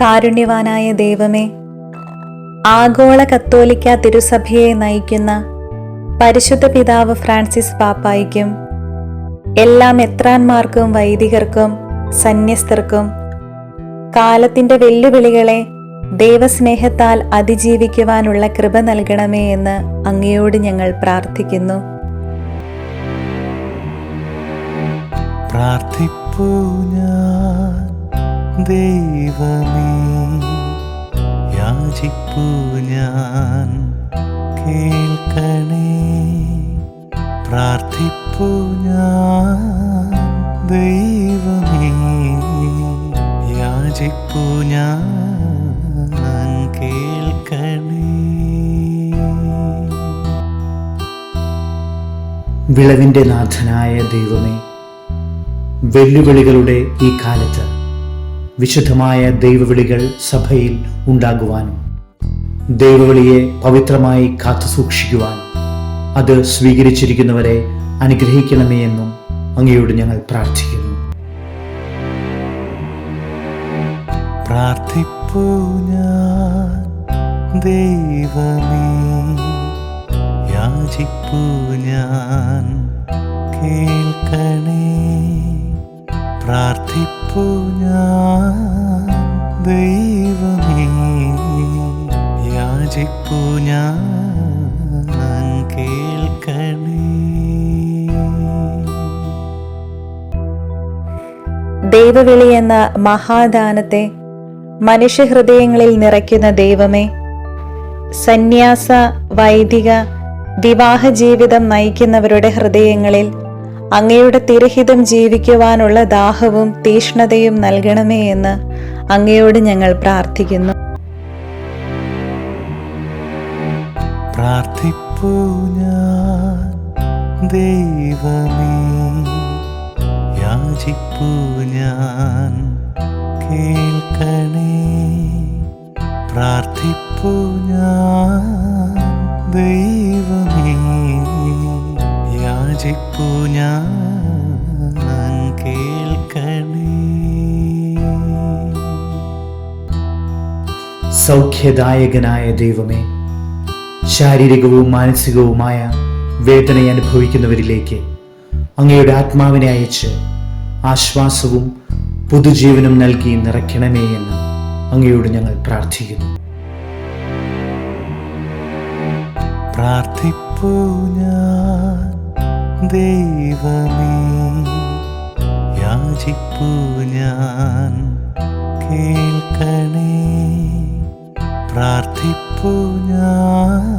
കാരുണ്യവാനായ ദൈവമേ ആഗോള കത്തോലിക്ക തിരുസഭയെ നയിക്കുന്ന പരിശുദ്ധ പിതാവ് ഫ്രാൻസിസ് പാപ്പായിക്കും എല്ലാ മെത്രാന്മാർക്കും വൈദികർക്കും സന്യസ്തർക്കും കാലത്തിന്റെ വെല്ലുവിളികളെ ദൈവസ്നേഹത്താൽ അതിജീവിക്കുവാനുള്ള കൃപ നൽകണമേ എന്ന് അങ്ങയോട് ഞങ്ങൾ പ്രാർത്ഥിക്കുന്നു. പ്രാർത്ഥിപ്പൂ ഞാൻ. ദൈവമേ യാചിപ്പൂ ഞാൻ കേൾക്കണേ. പ്രാർത്ഥിപ്പൂ ഞാൻ ദൈവമേ യാചിപ്പൂ ഞാൻ കേൾക്കണേ. വിളവിന്റെ നാഥനായ ദൈവമേ വെല്ലുവിളികളുടെ ഈ കാലത്ത് വിശുദ്ധമായ ദൈവവിളികൾ സഭയിൽ ഉണ്ടാകുവാനും ദൈവവിളിയെ പവിത്രമായി കാത്തുസൂക്ഷിക്കുവാൻ അത് സ്വീകരിച്ചിരിക്കുന്നവരെ അനുഗ്രഹിക്കണമേ എന്നും അങ്ങയോട് ഞങ്ങൾ പ്രാർത്ഥിക്കുന്നു. ദൈവമേ യാചിപ്പൂ ദൈവവിളി എന്ന മഹാദാനത്തെ മനുഷ്യഹൃദയങ്ങളിൽ നിറയ്ക്കുന്ന ദൈവമേ സന്യാസ വൈദിക വിവാഹ ജീവിതം നയിക്കുന്നവരുടെ ഹൃദയങ്ങളിൽ അങ്ങയുടെ തിരഹിതം ജീവിക്കുവാനുള്ള ദാഹവും തീഷ്ണതയും നൽകണമേ എന്ന് അങ്ങയോട് ഞങ്ങൾ പ്രാർത്ഥിക്കുന്നു. ദൈവമേ. യാചിപ്പൂ ഞാൻ. കേൾക്കണേ. പ്രാർത്ഥിപ്പൂ ഞാൻ. ദൈവമേ യാചിപ്പൂ ഞാൻ. സൗഖ്യദായകനായ ദൈവമേ ശാരീരികവും മാനസികവുമായ വേദന അനുഭവിക്കുന്നവരിലേക്ക് അങ്ങയുടെ ആത്മാവിനെ അയച്ച് ആശ്വാസവും പുതുജീവനും നൽകി നിറയ്ക്കണമേ എന്ന് അങ്ങയോട് ഞങ്ങൾ പ്രാർത്ഥിക്കുന്നു. ദൈവമേ യാചിപ്പൂ ഞാൻ കേൾക്കണേ പ്രാർത്ഥിപ്പൂ ഞാൻ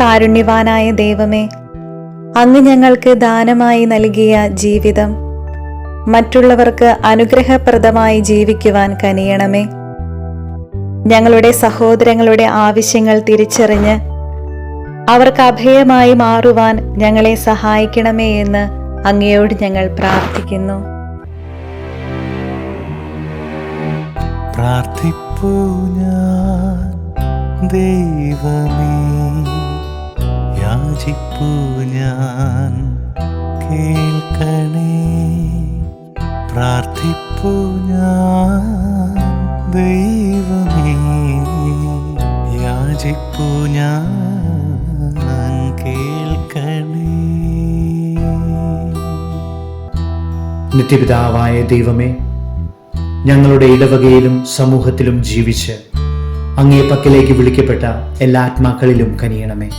കാരുണ്യവാനായ ദൈവമേ അങ്ങ് ഞങ്ങൾക്ക് ദാനമായി നൽകിയ ജീവിതം മറ്റുള്ളവർക്ക് അനുഗ്രഹപ്രദമായി ജീവിക്കുവാൻ കനിയണമേ. ഞങ്ങളുടെ സഹോദരങ്ങളുടെ ആവശ്യങ്ങൾ തിരിച്ചറിഞ്ഞ് അവർക്ക് അഭയമായി മാറുവാൻ ഞങ്ങളെ സഹായിക്കണമേ എന്ന് അങ്ങയോട് ഞങ്ങൾ പ്രാർത്ഥിക്കുന്നു. ദൈവമേ. യാചിപ്പൂ ഞാൻ. കേൾക്കണേ. പ്രാർത്ഥിപ്പൂ ഞാൻ. ദൈവമേ യാചിപ്പൂ ഞാൻ. നിത്യപിതാവായ ദൈവമേ ഞങ്ങളുടെ ഇടവകയിലും സമൂഹത്തിലും ജീവിച്ച് അങ്ങേ പക്കലേക്ക് വിളിക്കപ്പെട്ട എല്ലാ ആത്മാക്കളിലും കനിയണമേ.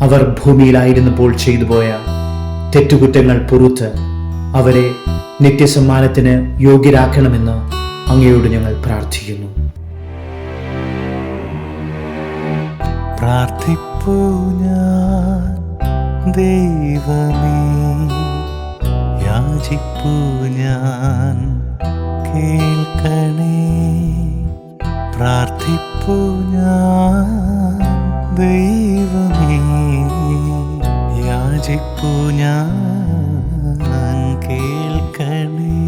അവർ ഭൂമിയിലായിരുന്നപ്പോൾ ചെയ്തു പോയ തെറ്റുകുറ്റങ്ങൾ പൊറുത്ത് അവരെ നിത്യസമ്മാനത്തിന് യോഗ്യരാക്കണമെന്ന് അങ്ങയോട് ഞങ്ങൾ പ്രാർത്ഥിക്കുന്നു. പ്രാർത്ഥിപ്പൂ കേൾക്കണേ. പ്രാർത്ഥിപ്പൂ ഞാൻ ദൈവമേ യാചിപ്പൂ ഞാൻ കേൾക്കണേ.